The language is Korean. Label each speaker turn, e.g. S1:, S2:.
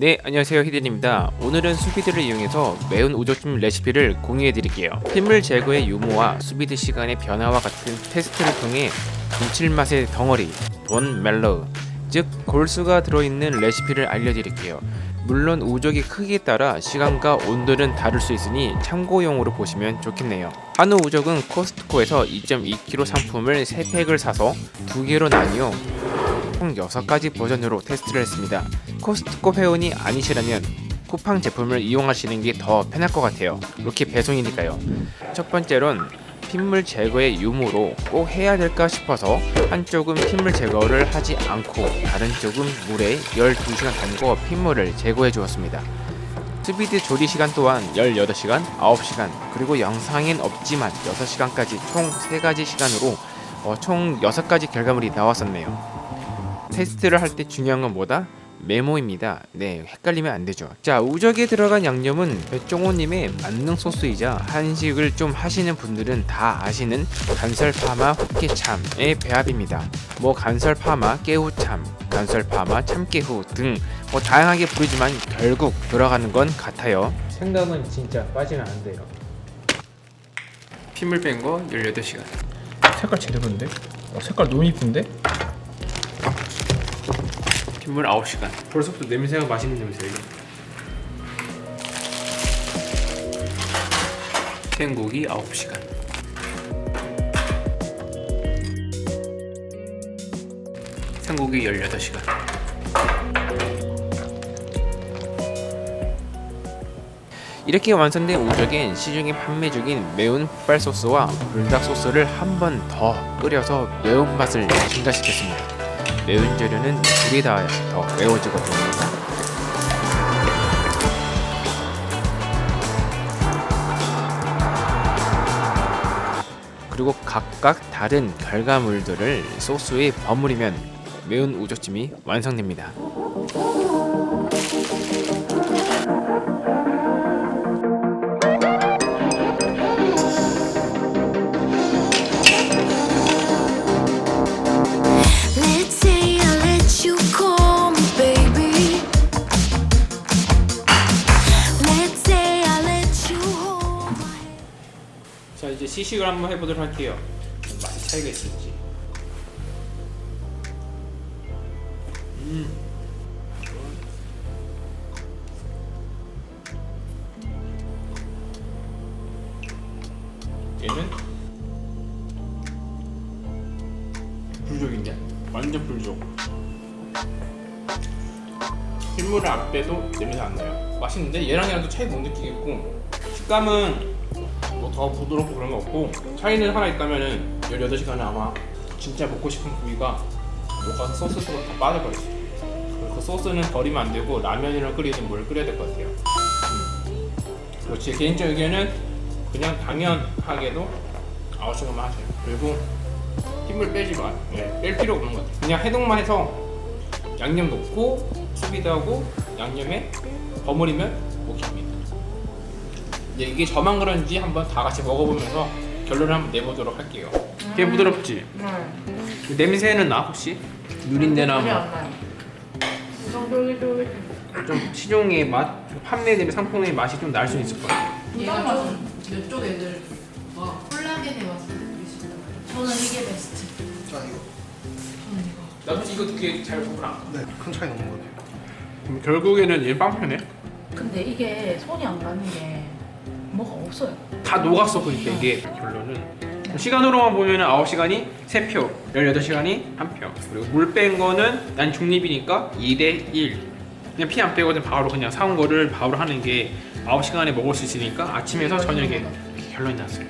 S1: 네, 안녕하세요. 히든입니다. 오늘은 수비드를 이용해서 매운 우조찜 레시피를 공유해 드릴게요. 핏물 제거의 유무와 수비드 시간의 변화와 같은 테스트를 통해 감칠맛의 덩어리, 돈 멜로우, 즉 골수가 들어있는 레시피를 알려드릴게요. 물론 우족의 크기에 따라 시간과 온도는 다를 수 있으니 참고용으로 보시면 좋겠네요. 한우 우족은 코스트코에서 2.2kg 상품을 3팩을 사서 2개로 나뉘어 총 6가지 버전으로 테스트를 했습니다. 코스트코 회원이 아니시라면 쿠팡 제품을 이용하시는 게 더 편할 것 같아요. 이렇게 배송이니까요. 첫 번째론 핏물 제거의 유무로 꼭 해야 될까 싶어서 한쪽은 핏물 제거를 하지 않고 다른 쪽은 물에 12시간 담궈 핏물을 제거해 주었습니다. 스피드 조리 시간 또한 18시간, 9시간, 그리고 영상엔 없지만 6시간까지 총 3가지 시간으로 어, 총 6가지 결과물이 나왔었네요. 테스트를 할 때 중요한 건 뭐다? 메모입니다. 네, 헷갈리면 안 되죠. 자, 우적에 들어간 양념은 백종호님의 만능 소스이자 한식을 좀 하시는 분들은 다 아시는 간설 파마 호케참의 배합입니다. 뭐 간설 파마 깨우참, 간설 파마 참깨후 등 뭐 다양하게 부르지만 결국 들어가는 건 같아요. 생각은 진짜 빠지면 안 돼요. 핏물 뺀 거 18시간.
S2: 색깔 제대로인데? 어, 색깔 너무 이쁜데?
S1: 핏물 9시간. 벌써부터 냄새가 맛있는 냄새예요. 생고기 9시간. 생고기 18시간. 이렇게 완성된 우적엔 시중에 판매 중인 매운 흑발 소스와 불닭 소스를 한 번 더 끓여서 매운맛을 증가시켰습니다. 매운 재료는 불이 닿아야 더 매워지거든요. 그리고 각각 다른 결과물들을 소스에 버무리면 매운 우조찜이 완성됩니다. 시식을 한번 해보도록 할게요. 맛이 차이가 있을지. 음. 얘는 불족인데 완전 불족. 핏물을 안 빼도 냄새 안 나요. 맛있는데 얘랑 얘랑 또 차이 못 느끼겠고 식감은 뭐더 부드럽고 그런 거 없고 차이는 하나 있다면은 18시간은 아마 진짜 먹고 싶은 부위가 녹아서 소스 속으로 다 빠져버렸어 그 소스는 버리면 안 되고 라면이랑 끓이든 뭘 끓여야 될 것 같아요. 음. 그리고 제 개인적 의견은 그냥 당연하게도 9시간만 하세요. 그리고 힘을 빼지 마. 네, 뺄 필요가 없는 것 같아요. 그냥 해동만 해서 양념 넣고 수비드하고 양념에 버무리면 오케이입니다 이제 이게 저만 그런지 한번 다 같이 먹어보면서 결론을 한번 내보도록 할게요. 꽤 부드럽지? 그 냄새는 나 혹시? 누린내나
S3: 전혀 뭐안 나요. 쫄깃쫄깃.
S1: 좀 시중의 맛, 판매 대비 상품의 맛이 좀 날 수 있을 것 같아요.
S3: 얘가 좀 이쪽 애들 와 콜라겐의 맛을 느낄 수 거예요. 저는 이게 베스트.
S4: 자 이거
S3: 저는 이거.
S1: 나도 이거 두 개 잘 구분한 거.
S4: 네큰 차이 나는 것 같아요.
S1: 그럼 결국에는 얘 빵편에
S3: 근데 이게 손이 안 가는 게 뭐가 없어요.
S1: 다 녹았어 그러니까 이게. 결론은 시간으로만 보면 9시간이 3표 18시간이 1표. 그리고 물 뺀 거는 난 중립이니까 2대 1 그냥 피 안 빼거든. 바로 그냥 사온 거를 바로 하는 게 9시간에 먹을 수 있으니까 아침에서 저녁에. 결론이 났어요